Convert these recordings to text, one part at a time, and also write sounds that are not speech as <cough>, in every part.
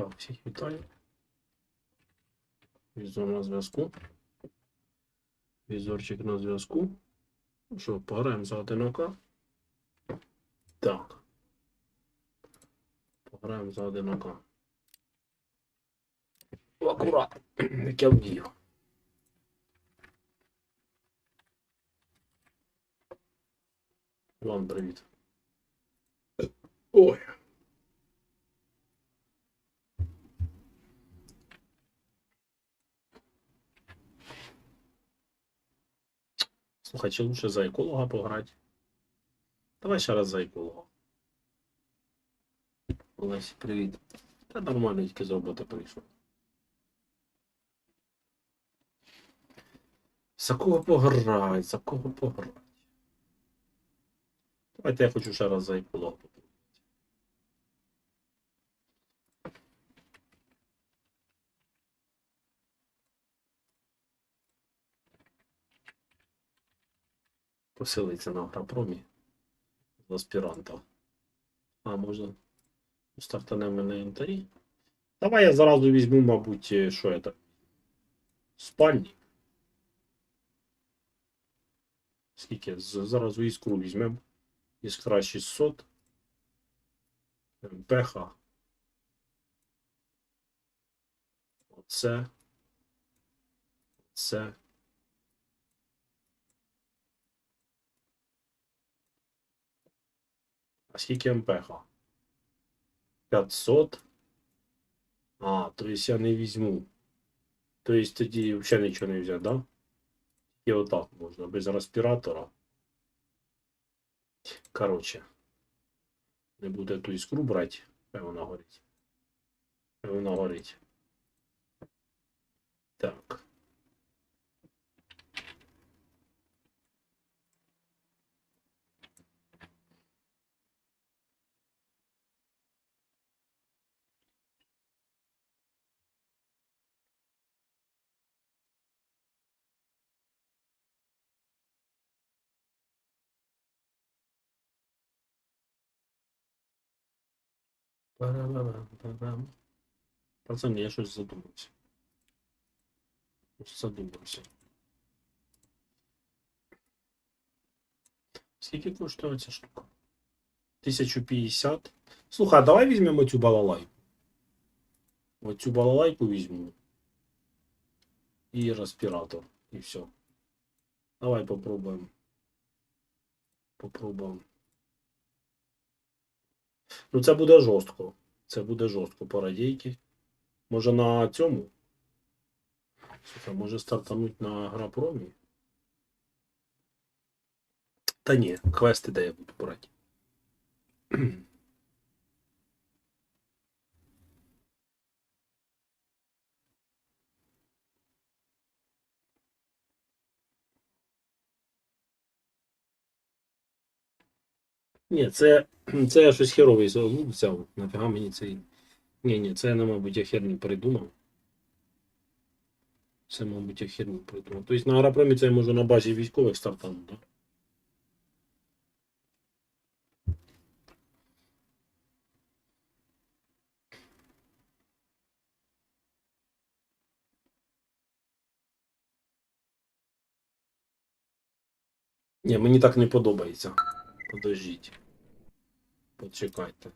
Так, всіх вітаю. Візор на зв'язку. Візорчик на зв'язку. Що, пограємо за одинока? Так. Пограємо за одинока. Акурат. Як я вдію. Вам привіт. Ой. Слухай, чи лучше за еколога пограти? Давай ще раз за еколога. Олесь, привіт. Та нормально тільки з роботи прийшов. За кого пограти? За кого пограти? Давайте я хочу ще раз за еколога попробувати. Поселиться на Агропромі з аспіранта. А, можна стартанемо на інвентарі. Давай я зразу візьму, мабуть, е, що це? Спальні. Скільки? Зразу іскру візьмемо. Іскра 600. МПХ. Оце. Це. Скільки МПХ? 500. А, то есть я не візьму. То есть тоді взагалі нічого не взяти, да? І отак можна, без респіратора. Короче. Не буде ту іскру брати, хай вона горить. Хай вона горить. Так. Пацани, я щось задумався. Щось Задумався. Скільки коштує ця штука? 1050. Слухай, а давай візьмемо цю балалайку. Оцю балалайку візьму. І респіратор. І все. Давай попробуємо. Попробуємо. Ну, це буде жорстко. Це буде жорстко по радійки. Може на цьому? Слухай, може стартануть на грапромі? Та ні, квести де я буду брати. Ні, це, <clears throat> це я щось херовий звук взяв. Нафіга мені цей. Ні, ні, це я, мабуть, я херню придумав. Це, мабуть, я херню придумав. Тобто на аеропромі це я можу на базі військових стартанути, так? Ні, мені так не подобається. Подождіть. Почекайте.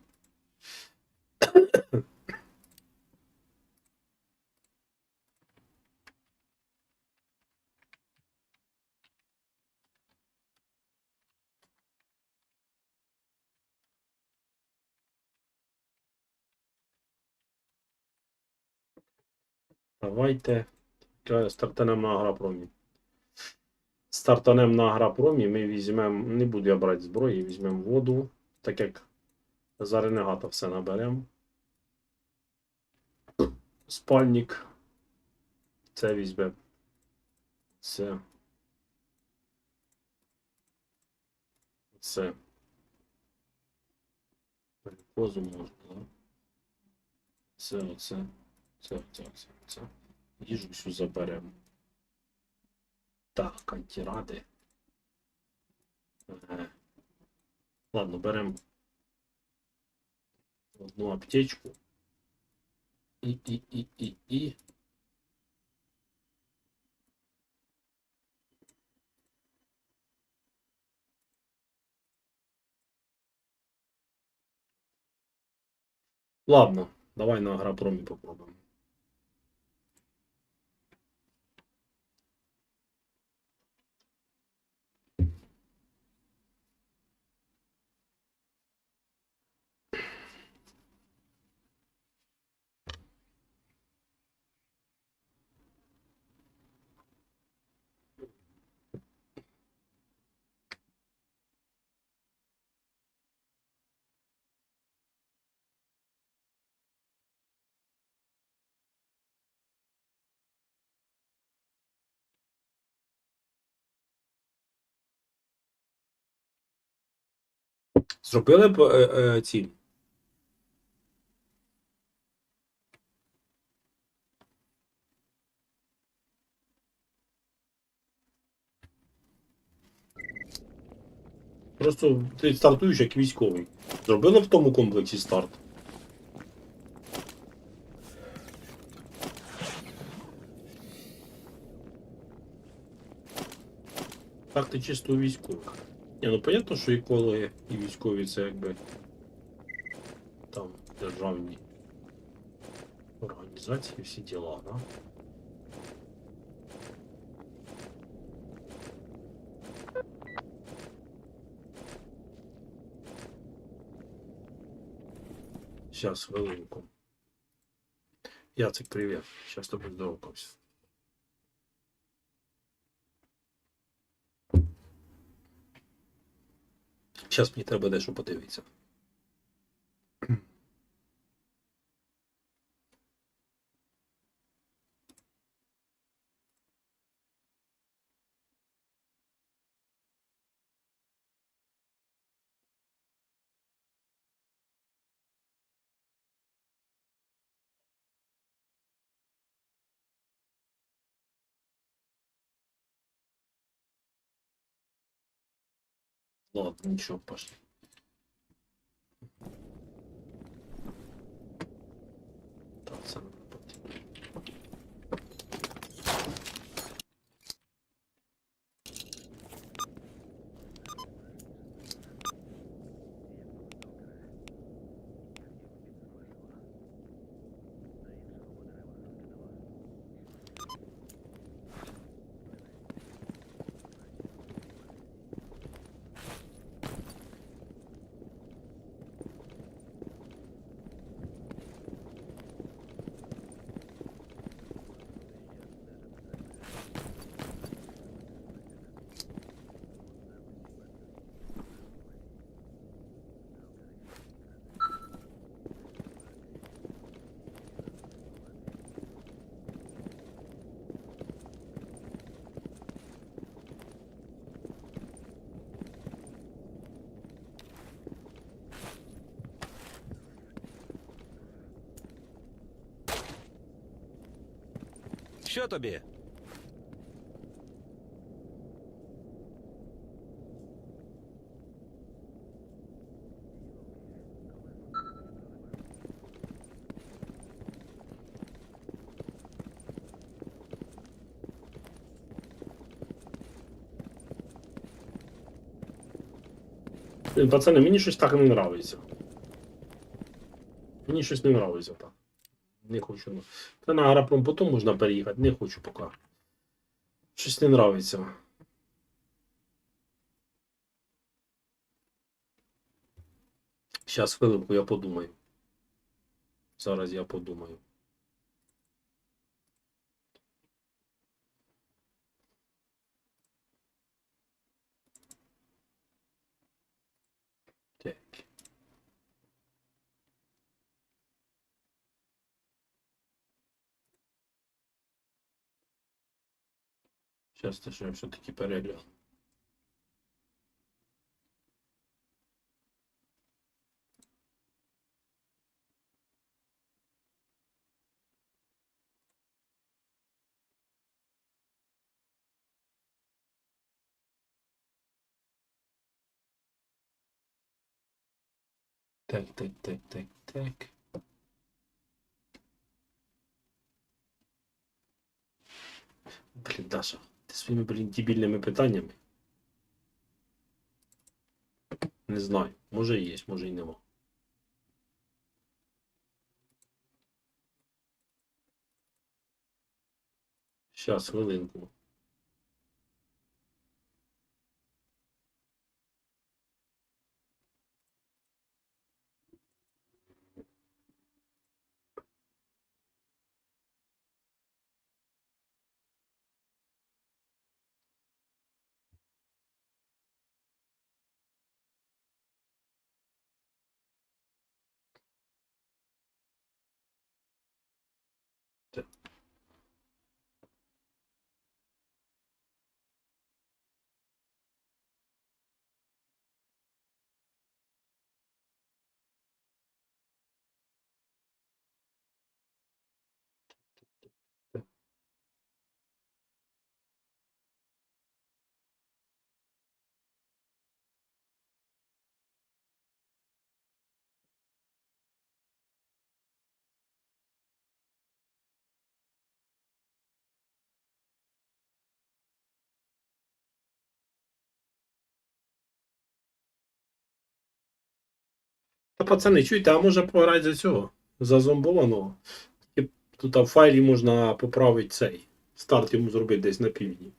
Давайте стартанемо на агропромі. Стартанем на агропромі ми візьмемо, не буду я брати зброї, візьмемо воду, так як за ренегата все наберемо. Спальник. Це візьмемо. Це. Це. Позу можна, да? Це, оце. Це, це, це, це. Їжу всю заберемо. Так, антиради. Ага. Ладно, беремо одну аптечку. і, і, і, і, і. Ладно, давай на агропромі попробуємо. Зробили б е, е, ці. Просто ти стартуєш як військовий. Зробили в тому комплексі старт. Так ти чисто у військових. Ні, ну понятно, що екологи і військові це якби там державні організації, всі діла, да? Сейчас, хвилинку. Яцик, привет. Сейчас тобі здоровкався. Зараз мені треба дещо подивитися. <clears throat> Ладно, ничего, пошли. Що тобі? Блін, пацани, мені щось так не нравиться. Мені щось не нравиться так. Не хочу. Та на Агапром потім можна переїхати, не хочу поки. Щось не нравиться. Зараз хвилинку, я подумаю. Зараз я подумаю. Так. Зараз теж все-таки перегляд. Так, так, так, так, так. Блин, Даша своїми, блін, дебільними питаннями. Не знаю. Може і є, може і нема. Щас, хвилинку. Та пацани, чуєте, а може пограти за цього? За зомбованого. Тут в файлі можна поправити цей. Старт йому зробити десь на півдні.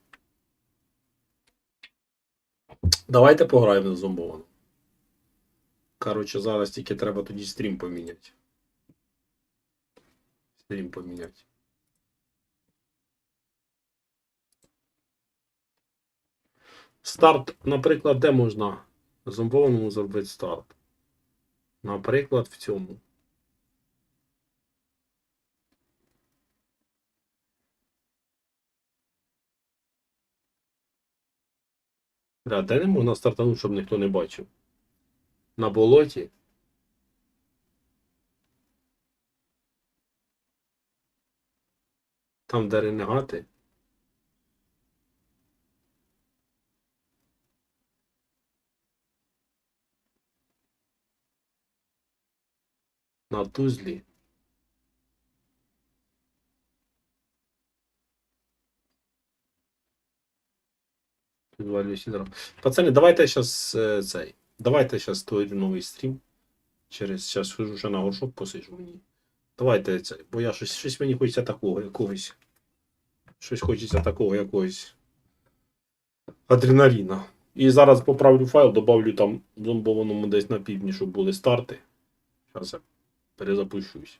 Давайте пограємо за зомбованого. Коротше, зараз тільки треба тоді стрім поміняти. Стрім поміняти. Старт, наприклад, де можна зомбованому зробити старт? Наприклад, в цьому. Да, де не можна стартанути, щоб ніхто не бачив? На болоті. Там, де ренегати. На тузлі. Пацани, давайте зараз цей. Давайте зараз створю новий стрім. Через час хожу ще на горшок посиджу мені. Давайте це, бо я щось, щось мені хочеться такого якогось. Щось хочеться такого якогось. Адреналіна. І зараз поправлю файл, добавлю там зомбованому десь на півдні, щоб були старти. Зараз я перезапущусь.